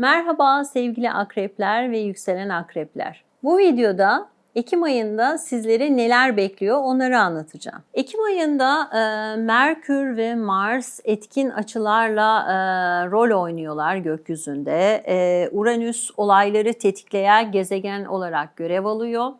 Merhaba sevgili akrepler ve yükselen akrepler. Bu videoda Ekim ayında sizleri neler bekliyor onları anlatacağım. Ekim ayında e, Merkür ve Mars etkin açılarla e, rol oynuyorlar gökyüzünde. E, Uranüs olayları tetikleyen gezegen olarak görev alıyor.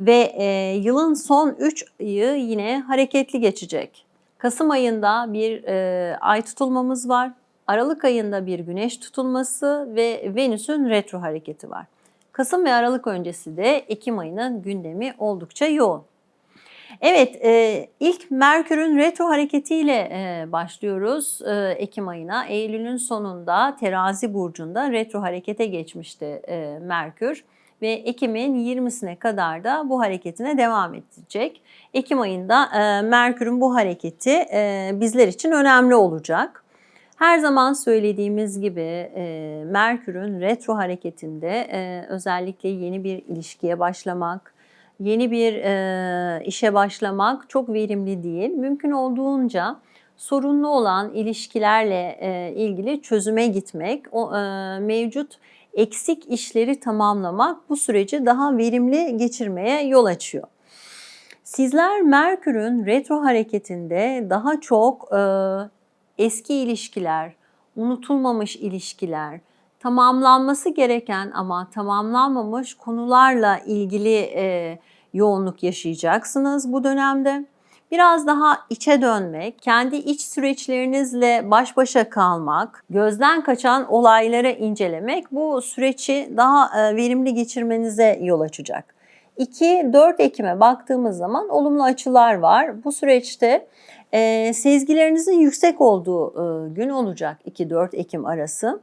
Ve e, yılın son 3 ayı yine hareketli geçecek. Kasım ayında bir e, ay tutulmamız var. Aralık ayında bir güneş tutulması ve Venüs'ün retro hareketi var. Kasım ve Aralık öncesi de Ekim ayının gündemi oldukça yoğun. Evet, e, ilk Merkür'ün retro hareketiyle e, başlıyoruz e, Ekim ayına. Eylül'ün sonunda Terazi burcunda retro harekete geçmişti e, Merkür ve Ekim'in 20'sine kadar da bu hareketine devam edecek. Ekim ayında e, Merkür'ün bu hareketi e, bizler için önemli olacak. Her zaman söylediğimiz gibi e, Merkür'ün retro hareketinde e, özellikle yeni bir ilişkiye başlamak, yeni bir e, işe başlamak çok verimli değil. Mümkün olduğunca sorunlu olan ilişkilerle e, ilgili çözüme gitmek, o e, mevcut eksik işleri tamamlamak bu süreci daha verimli geçirmeye yol açıyor. Sizler Merkür'ün retro hareketinde daha çok e, eski ilişkiler, unutulmamış ilişkiler, tamamlanması gereken ama tamamlanmamış konularla ilgili e, yoğunluk yaşayacaksınız bu dönemde. Biraz daha içe dönmek, kendi iç süreçlerinizle baş başa kalmak, gözden kaçan olayları incelemek bu süreci daha e, verimli geçirmenize yol açacak. 2-4 Ekim'e baktığımız zaman olumlu açılar var. Bu süreçte e, sezgilerinizin yüksek olduğu e, gün olacak 2-4 Ekim arası.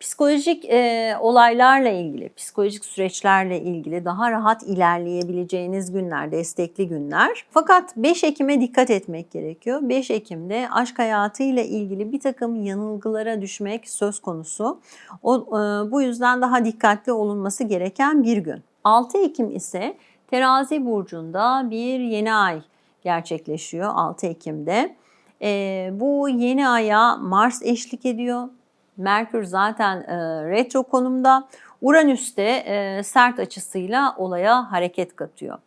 Psikolojik e, olaylarla ilgili, psikolojik süreçlerle ilgili daha rahat ilerleyebileceğiniz günler, destekli günler. Fakat 5 Ekim'e dikkat etmek gerekiyor. 5 Ekim'de aşk hayatıyla ilgili bir takım yanılgılara düşmek söz konusu. O, e, bu yüzden daha dikkatli olunması gereken bir gün. 6 Ekim ise Terazi burcunda bir yeni ay gerçekleşiyor 6 Ekim'de. E, bu yeni aya Mars eşlik ediyor. Merkür zaten e, retro konumda. Uranüs de e, sert açısıyla olaya hareket katıyor.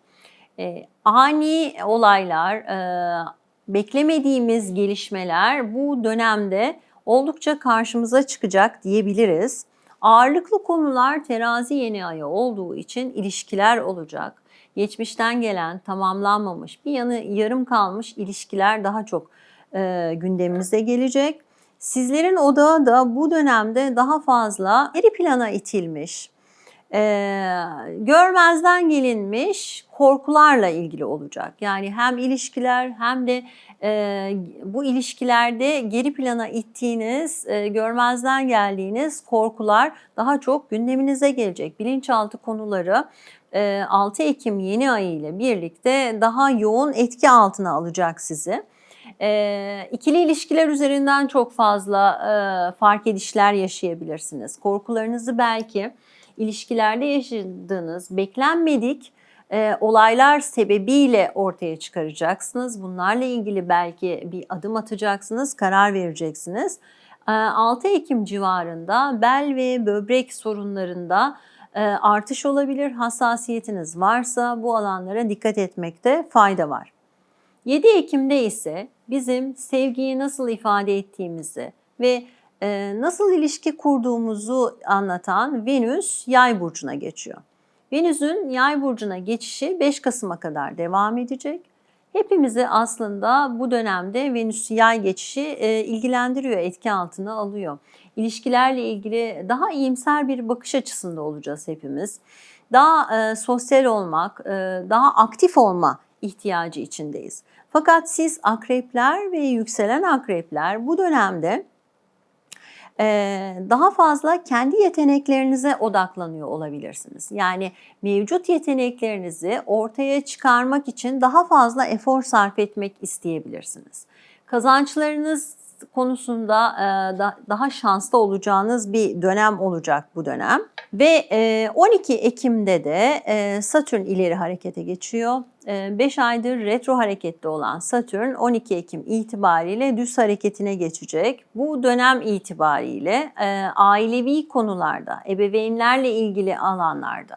E, ani olaylar, e, beklemediğimiz gelişmeler bu dönemde oldukça karşımıza çıkacak diyebiliriz. Ağırlıklı konular terazi yeni ayı olduğu için ilişkiler olacak. Geçmişten gelen, tamamlanmamış, bir yanı yarım kalmış ilişkiler daha çok e, gündemimize gelecek. Sizlerin odağı da bu dönemde daha fazla geri plana itilmiş, e, görmezden gelinmiş korkularla ilgili olacak. Yani hem ilişkiler hem de e, bu ilişkilerde geri plana ittiğiniz, e, görmezden geldiğiniz korkular daha çok gündeminize gelecek. Bilinçaltı konuları 6 Ekim yeni ayı ile birlikte daha yoğun etki altına alacak sizi. E, ikili ilişkiler üzerinden çok fazla e, fark edişler yaşayabilirsiniz. Korkularınızı belki ilişkilerde yaşadığınız beklenmedik e, olaylar sebebiyle ortaya çıkaracaksınız. Bunlarla ilgili belki bir adım atacaksınız, karar vereceksiniz. E, 6 Ekim civarında bel ve böbrek sorunlarında e, artış olabilir. Hassasiyetiniz varsa bu alanlara dikkat etmekte fayda var. 7 Ekim'de ise bizim sevgiyi nasıl ifade ettiğimizi ve nasıl ilişki kurduğumuzu anlatan Venüs yay burcuna geçiyor. Venüs'ün yay burcuna geçişi 5 Kasım'a kadar devam edecek. Hepimizi aslında bu dönemde Venüs yay geçişi e, ilgilendiriyor, etki altına alıyor. İlişkilerle ilgili daha iyimser bir bakış açısında olacağız hepimiz. Daha e, sosyal olmak, e, daha aktif olma ihtiyacı içindeyiz. Fakat siz akrepler ve yükselen akrepler bu dönemde daha fazla kendi yeteneklerinize odaklanıyor olabilirsiniz. Yani mevcut yeteneklerinizi ortaya çıkarmak için daha fazla efor sarf etmek isteyebilirsiniz. Kazançlarınız konusunda e, da- daha şanslı olacağınız bir dönem olacak bu dönem. Ve e, 12 Ekim'de de e, Satürn ileri harekete geçiyor. 5 aydır retro harekette olan Satürn 12 Ekim itibariyle düz hareketine geçecek. Bu dönem itibariyle e, ailevi konularda, ebeveynlerle ilgili alanlarda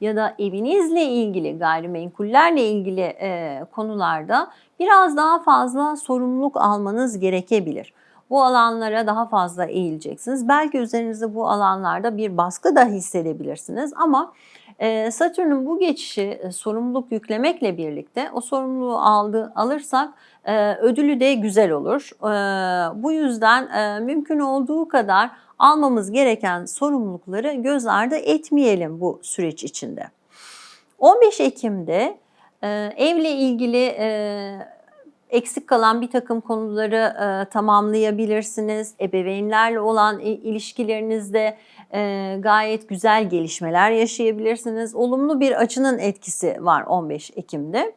ya da evinizle ilgili, gayrimenkullerle ilgili e, konularda biraz daha fazla sorumluluk almanız gerekebilir. Bu alanlara daha fazla eğileceksiniz. Belki üzerinizde bu alanlarda bir baskı da hissedebilirsiniz ama e, Satürn'ün bu geçişi e, sorumluluk yüklemekle birlikte o sorumluluğu aldı, alırsak e, ödülü de güzel olur. Bu yüzden mümkün olduğu kadar almamız gereken sorumlulukları göz ardı etmeyelim bu süreç içinde. 15 Ekim'de e, evle ilgili e, eksik kalan bir takım konuları e, tamamlayabilirsiniz. Ebeveynlerle olan ilişkilerinizde e, gayet güzel gelişmeler yaşayabilirsiniz. Olumlu bir açının etkisi var 15 Ekim'de.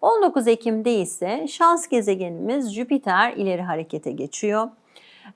19 Ekim'de ise şans gezegenimiz Jüpiter ileri harekete geçiyor.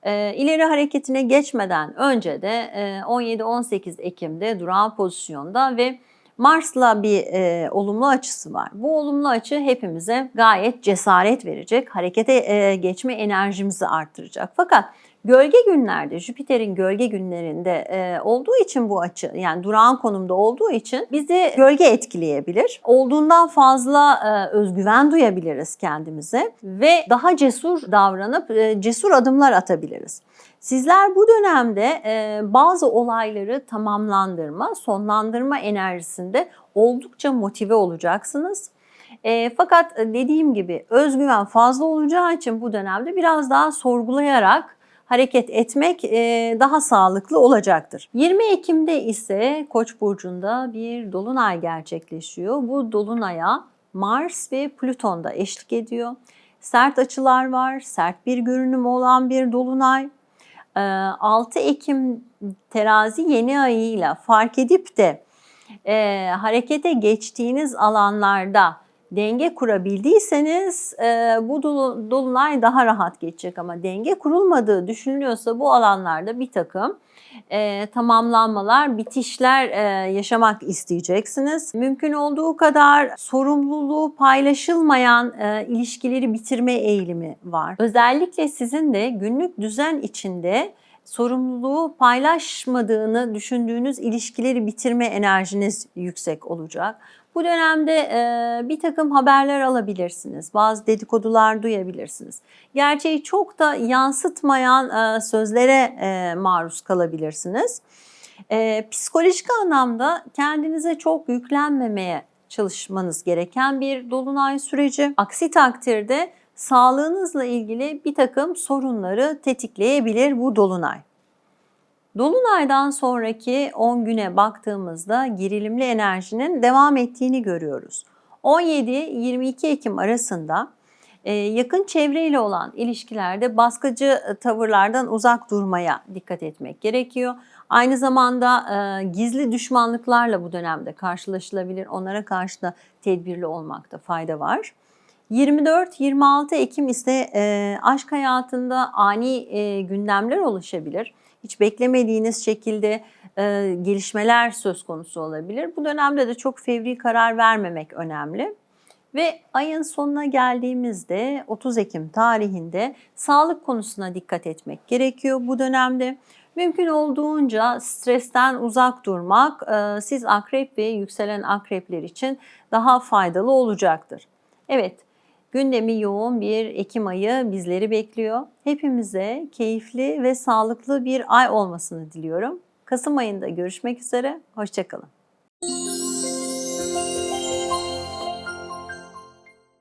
E, ileri hareketine geçmeden önce de e, 17-18 Ekim'de durağan pozisyonda ve Mars'la bir e, olumlu açısı var. Bu olumlu açı hepimize gayet cesaret verecek, harekete e, geçme enerjimizi arttıracak. Fakat gölge günlerde, Jüpiter'in gölge günlerinde e, olduğu için bu açı, yani durağan konumda olduğu için bizi gölge etkileyebilir. Olduğundan fazla e, özgüven duyabiliriz kendimize ve daha cesur davranıp e, cesur adımlar atabiliriz. Sizler bu dönemde e, bazı olayları tamamlandırma, sonlandırma enerjisinde oldukça motive olacaksınız. E, fakat dediğim gibi özgüven fazla olacağı için bu dönemde biraz daha sorgulayarak hareket etmek e, daha sağlıklı olacaktır. 20 Ekim'de ise Koç burcunda bir dolunay gerçekleşiyor. Bu dolunaya Mars ve Plüton da eşlik ediyor. Sert açılar var, sert bir görünüm olan bir dolunay. Ee, 6 Ekim terazi yeni ayıyla fark edip de e, harekete geçtiğiniz alanlarda denge kurabildiyseniz e, bu dolu- dolunay daha rahat geçecek ama denge kurulmadığı düşünülüyorsa bu alanlarda bir takım e, tamamlanmalar, bitişler e, yaşamak isteyeceksiniz. Mümkün olduğu kadar sorumluluğu paylaşılmayan e, ilişkileri bitirme eğilimi var. Özellikle sizin de günlük düzen içinde sorumluluğu paylaşmadığını düşündüğünüz ilişkileri bitirme enerjiniz yüksek olacak. Bu dönemde e, bir takım haberler alabilirsiniz, bazı dedikodular duyabilirsiniz. Gerçeği çok da yansıtmayan e, sözlere e, maruz kalabilirsiniz. E, psikolojik anlamda kendinize çok yüklenmemeye çalışmanız gereken bir dolunay süreci. Aksi takdirde sağlığınızla ilgili bir takım sorunları tetikleyebilir bu dolunay. Dolunaydan sonraki 10 güne baktığımızda gerilimli enerjinin devam ettiğini görüyoruz. 17-22 Ekim arasında e, yakın çevreyle olan ilişkilerde baskıcı e, tavırlardan uzak durmaya dikkat etmek gerekiyor. Aynı zamanda e, gizli düşmanlıklarla bu dönemde karşılaşılabilir. Onlara karşı da tedbirli olmakta fayda var. 24-26 Ekim ise aşk hayatında ani gündemler oluşabilir. Hiç beklemediğiniz şekilde e, gelişmeler söz konusu olabilir. Bu dönemde de çok fevri karar vermemek önemli. Ve ayın sonuna geldiğimizde 30 Ekim tarihinde sağlık konusuna dikkat etmek gerekiyor bu dönemde. Mümkün olduğunca stresten uzak durmak e, siz akrep ve yükselen akrepler için daha faydalı olacaktır. Evet, gündemi yoğun bir Ekim ayı bizleri bekliyor. Hepimize keyifli ve sağlıklı bir ay olmasını diliyorum. Kasım ayında görüşmek üzere, hoşçakalın.